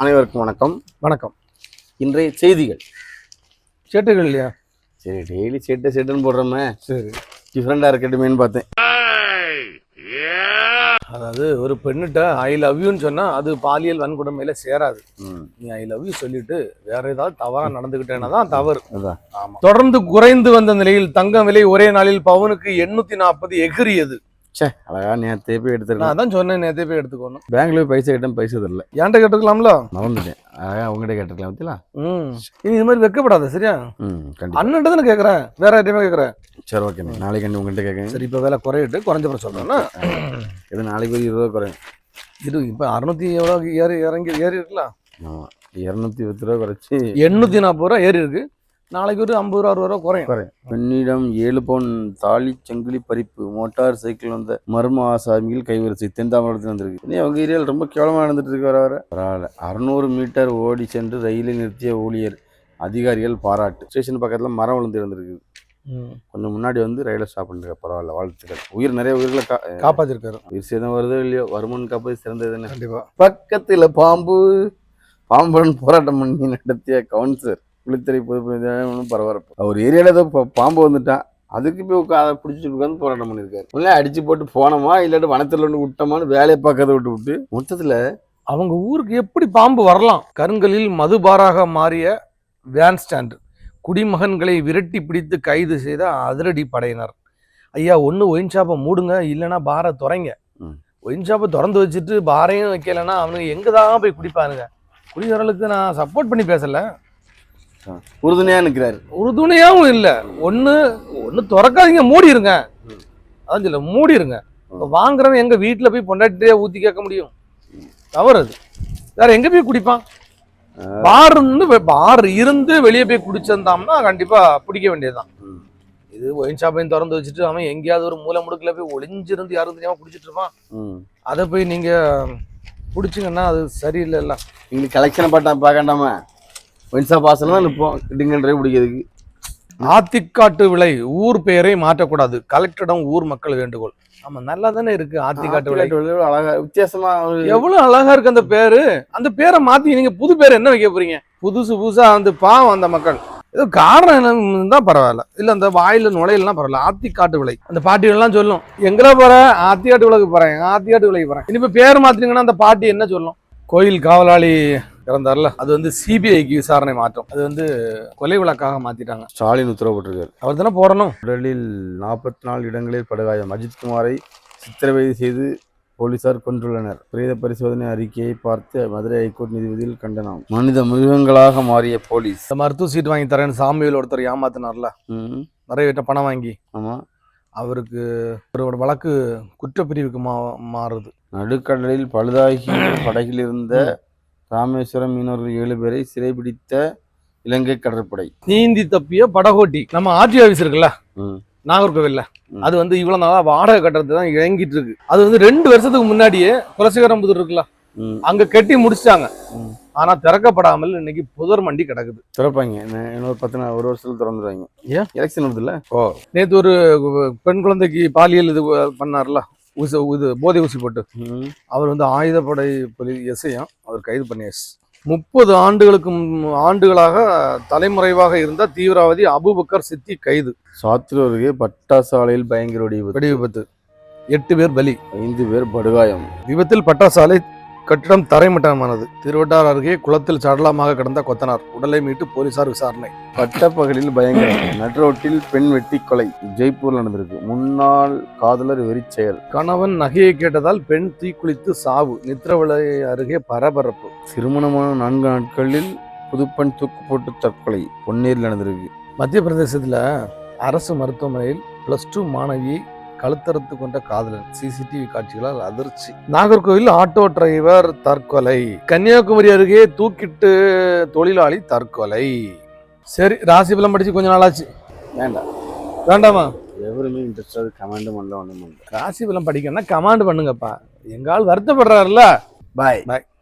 அனைவருக்கும் வணக்கம். வணக்கம். இன்றைய செய்திகள். சேட்டுகள் இல்லையா? சரி டெய்லி சேட்டை சேட்டுன்னு போடுறோமே. சரி. டிஃப்ரெண்டாக இருக்கட்டுமேன்னு பார்த்தேன். அதாவது ஒரு பெண்ணிட்ட ஐ லவ் யூன்னு சொன்னா அது பாலியல் வன்கொடுமையில சேராது. நீ ஐ லவ் யூ சொல்லிட்டு வேற ஏதாவது தவறா நடந்துகிட்டேன்னா தான் தவறு. தொடர்ந்து குறைந்து வந்த நிலையில் தங்கம் விலை ஒரே நாளில் பவுனுக்கு எண்ணூத்தி நாற்பது எகிரியது சே அழகா நேரத்தே போய் எடுத்துருக்கேன் நான் அதான் சொன்னேன் நேத்தே போய் எடுத்துக்கணும். பேங்க்ல போய் பைசா கேட்டேன் பைசா தரல. ஏன்ட்ட கேட்டுக்கலாம்ல மறந்துட்டேன். அழகா உங்ககிட்ட கேட்டுக்கலாம் பத்திலா ம். இனி இது மாதிரி வைக்கப்படாத சரியா? ம் கண்டிப்பா. அண்ணன் தானே கேட்கறேன் வேற யார்ட்டையுமே கேட்கறேன் சரி ஓகே நாளைக்கு கண்டி உங்ககிட்ட கேட்கேன் சரி இப்ப வேலை குறையிட்டு குறைஞ்சப்பறம் சொல்றேன்னா இது நாளைக்கு ஒரு இருபது ரூபா குறையும். இது இப்ப அறுநூத்தி எவ்வளவு ஏறி இறங்கி ஏறி இருக்கலாம் ஆமாம் இரநூத்தி பத்து ரூபா குறைச்சி. எண்ணூத்தி நாற்பது ரூபா ஏறி இருக்கு. நாளைக்கு ஒரு ஐம்பது ரூபா அறுபது ரூபா குறையும். குறையும். பெண்ணிடம் ஏழு பவுன் தாலி சங்கிலி பறிப்பு மோட்டார் சைக்கிள் வந்த மர்ம ஆசாமிகள் கைவரிசை தென் தாமரத்தில் வந்திருக்கு. இனி அவங்க ஏரியாவில் ரொம்ப கேவலமாக நடந்துட்டு இருக்கு வர வர. பரவாயில்ல. அறுநூறு மீட்டர் ஓடி சென்று ரயிலை நிறுத்திய ஊழியர் அதிகாரிகள் பாராட்டு. ஸ்டேஷன் பக்கத்தில் மரம் விழுந்து இருந்திருக்கு கொஞ்சம் முன்னாடி வந்து ரயிலை ஸ்டாப் பண்ணிருக்க பரவாயில்ல வாழ்த்துக்கள். உயிர் நிறைய உயிர்களை கா காப்பாத்திருக்காரு. உயிர் சேதம் வருதோ இல்லையோ வருமன் காப்பது சிறந்தது தானே. கண்டிப்பா. பக்கத்தில் பாம்பு பாம்புடன் போராட்டம் பண்ணி நடத்திய கவுன்சிலர் குளித்தறை பொது பரபரப்பு. அவர் ஏரியாவில் ஏதோ பா- பாம்பு வந்துட்டான். அதுக்கு போய் அதை பிடிச்சிட்டு உட்காந்து போராட்டம் பண்ணியிருக்காரு. உடனே அடிச்சு போட்டு போனோமா? இல்லாட்டி வனத்தில் ஒன்று விட்டோமான்னு வேலையை பார்க்கறத விட்டு விட்டு மொத்தத்தில் அவங்க ஊருக்கு எப்படி பாம்பு வரலாம்? கருங்கலில் மதுபாராக மாறிய வேன் ஸ்டாண்ட். குடிமகன்களை விரட்டி பிடித்து கைது செய்த அதிரடி படையினர். ஐயா ஒன்று ஒயின் ஷாப்பை மூடுங்க இல்லைன்னா பாரை துறைங்க. ஒயின் ஷாப்பை திறந்து வச்சுட்டு பாரையும் வைக்கலைன்னா அவனுங்க எங்கே தான் போய் குடிப்பானுங்க? குடிக்கிறவர்களுக்கு நான் சப்போர்ட் பண்ணி பேசல. உறுதுணையாக நிற்கிறாரு உறுதுணையாவும் இல்லை. ஒன்று ஒன்று திறக்காதீங்க மூடிருங்க. ம். அதான் சொல்ல மூடிருங்க. இப்ப வாங்குறவன் எங்க வீட்டில் போய் பொண்டாட்டியே ஊற்றி கேட்க முடியும்? தவறு அது. வேற எங்க போய் குடிப்பான்? பார் இருந்து பார் இருந்து வெளியே போய் குடிச்சிருந்தாம்னா கண்டிப்பா பிடிக்க வேண்டியதுதான். இது ஒயின் ஷாப்பையும் திறந்து வச்சுட்டு அவன் எங்கேயாவது ஒரு மூலை முடுக்கில் போய் ஒளிஞ்சிருந்து யாரும் தெரியாம குடிச்சிட்டு இருப்பான். அதை போய் நீங்க பிடிச்சிங்கன்னா அது சரியில்லைல்ல. எங்களுக்கு கலெக்ஷனை பாட்டா பார்க்கண்டாமா? ஒன்சா பாசனம் தான் நிற்போம் டிங்கன்ற பிடிக்கிறதுக்கு. ஆத்திக்காட்டு விலை ஊர் பெயரை மாற்றக்கூடாது. கலெக்டரிடம் ஊர் மக்கள் வேண்டுகோள். ஆமா நல்லா தானே இருக்கு ஆத்திக்காட்டு விலை. அழகா வித்தியாசமா எவ்வளவு அழகா இருக்கு அந்த பேரு? அந்த பேரை மாத்தி நீங்க புது பேர் என்ன வைக்க போறீங்க? புதுசு புதுசா வந்து பாவம் அந்த மக்கள். ஏதோ காரணம் என்னன்னு தான் பரவாயில்ல. இல்ல அந்த வாயில நுழையலாம் பரவாயில்ல. ஆத்திக்காட்டு விலை. அந்த பாட்டிகள் எல்லாம் சொல்லும். எங்கடா போற? ஆத்திக்காட்டு விலைக்கு போறேன். ஆத்திக்காட்டு விலைக்கு போறேன். இனிமே பேர் மாத்தினீங்கன்னா அந்த பாட்டி என்ன சொல்லும்? கோயில் காவலாளி இறந்தார்ல? அது வந்து சிபிஐக்கு விசாரணை மாற்றம். அது வந்து கொலை வழக்காக மாத்திட்டாங்க. ஸ்டாலின் உத்தரவு போட்டிருக்காரு அவர் தானே போடணும். உடலில் நாற்பத்தி நாலு இடங்களில் படுகாயம். அஜித் குமாரை சித்திரவதை செய்து போலீசார் கொன்றுள்ளனர். பிரேத பரிசோதனை அறிக்கையை பார்த்து மதுரை ஹைகோர்ட் நீதிபதியில் கண்டனம். மனித மிருகங்களாக மாறிய போலீஸ். இந்த மருத்துவ சீட் வாங்கி தரேன்னு சாமியில் ஒருத்தர் ஏமாத்தினார்ல? நிறைய பேர்ட்ட பணம் வாங்கி. ஆமா. அவருக்கு ஒரு வழக்கு குற்றப்பிரிவுக்கு மா மாறுது. நடுக்கடலில் பழுதாகி படகில் இருந்த ராமேஸ்வரம் மீனவர்கள் ஏழு பேரை சிறைபிடித்த இலங்கை கடற்படை. நீந்தி தப்பிய படகோட்டி நம்ம ஆர்டி ஆஃபீஸ் இருக்குல்ல. நாகர்கோவில்ல. அது வந்து இவ்வளவு நாளா வாடகை கட்டுறது தான் இயங்கிட்டு இருக்கு. அது வந்து ரெண்டு வருஷத்துக்கு முன்னாடியே குலசேகரம்புதூர் இருக்குல்ல? அங்க கட்டி முடிச்சிட்டாங்க. ஆனா திறக்கப்படாமல் இன்னைக்கு புதர் மண்டி கிடக்குது. திறப்பாங்க. இன்னொரு பத்து நாள் ஒரு வருஷத்துல திறந்துருவாங்க. ஏன்? எலெக்ஷன் வருதுல்ல? நேத்து ஒரு பெண் குழந்தைக்கு பாலியல் இது பண்ணார்ல? ஊசி இது போதை ஊசி போட்டு. அவர் வந்து ஆயுதப்படை போலீ எஸ்ஐயும் அவர் கைது பண்ணியாச்சு முப்பது ஆண்டுகளுக்கு ஆண்டுகளாக தலைமுறைவாக இருந்த தீவிரவாதி அபுபக்கர் சித்தி கைது. சாத்தூர் அருகே பட்டாசு ஆலையில் பயங்கர. வெடி விபத்து எட்டு பேர் பலி. ஐந்து பேர் படுகாயம். விபத்தில் பட்டாசாலை கட்டிடம் தரைமட்டமானது. திருவட்டார் அருகே குளத்தில் சடலமாக கிடந்த கொத்தனார். உடலை மீட்டு போலீசார் விசாரணை. பட்டப்பகலில் பயங்கரம். நடுரோட்டில் பெண் வெட்டி கொலை. ஜெய்ப்பூர்ல நடந்திருக்கு. முன்னாள் காதலர் வெறிச் செயல். கணவன் நகையை கேட்டதால் பெண் தீக்குளித்து சாவு. நித்திரவிளை அருகே பரபரப்பு. திருமணமான நான்கு நாட்களில் புதுப்பெண் தூக்கு போட்டு தற்கொலை. பொன்னேரில் நடந்திருக்கு. மத்திய பிரதேசத்தில் அரசு மருத்துவமனையில் பிளஸ் டூ மாணவியை கழுத்தறுத்து கொண்ட காதலன். சிசிடிவி காட்சிகளால் அதிர்ச்சி. நாகர்கோவில் ஆட்டோ டிரைவர் தற்கொலை. கன்னியாகுமரி அருகே தூக்கிட்டு தொழிலாளி தற்கொலை. சரி ராசி பலம் படிச்சு கொஞ்ச நாளாச்சு. வேண்டாம். வேண்டாமா? எவருமே இன்ட்ரெஸ்ட் அது கமெண்டும் பண்ணல ஒன்றும் பண்ணல. ராசி பலம் படிக்கணும்னா கமாண்ட் பண்ணுங்கப்பா. எங்கால் வருத்தப்படுறாருல பாய் பாய்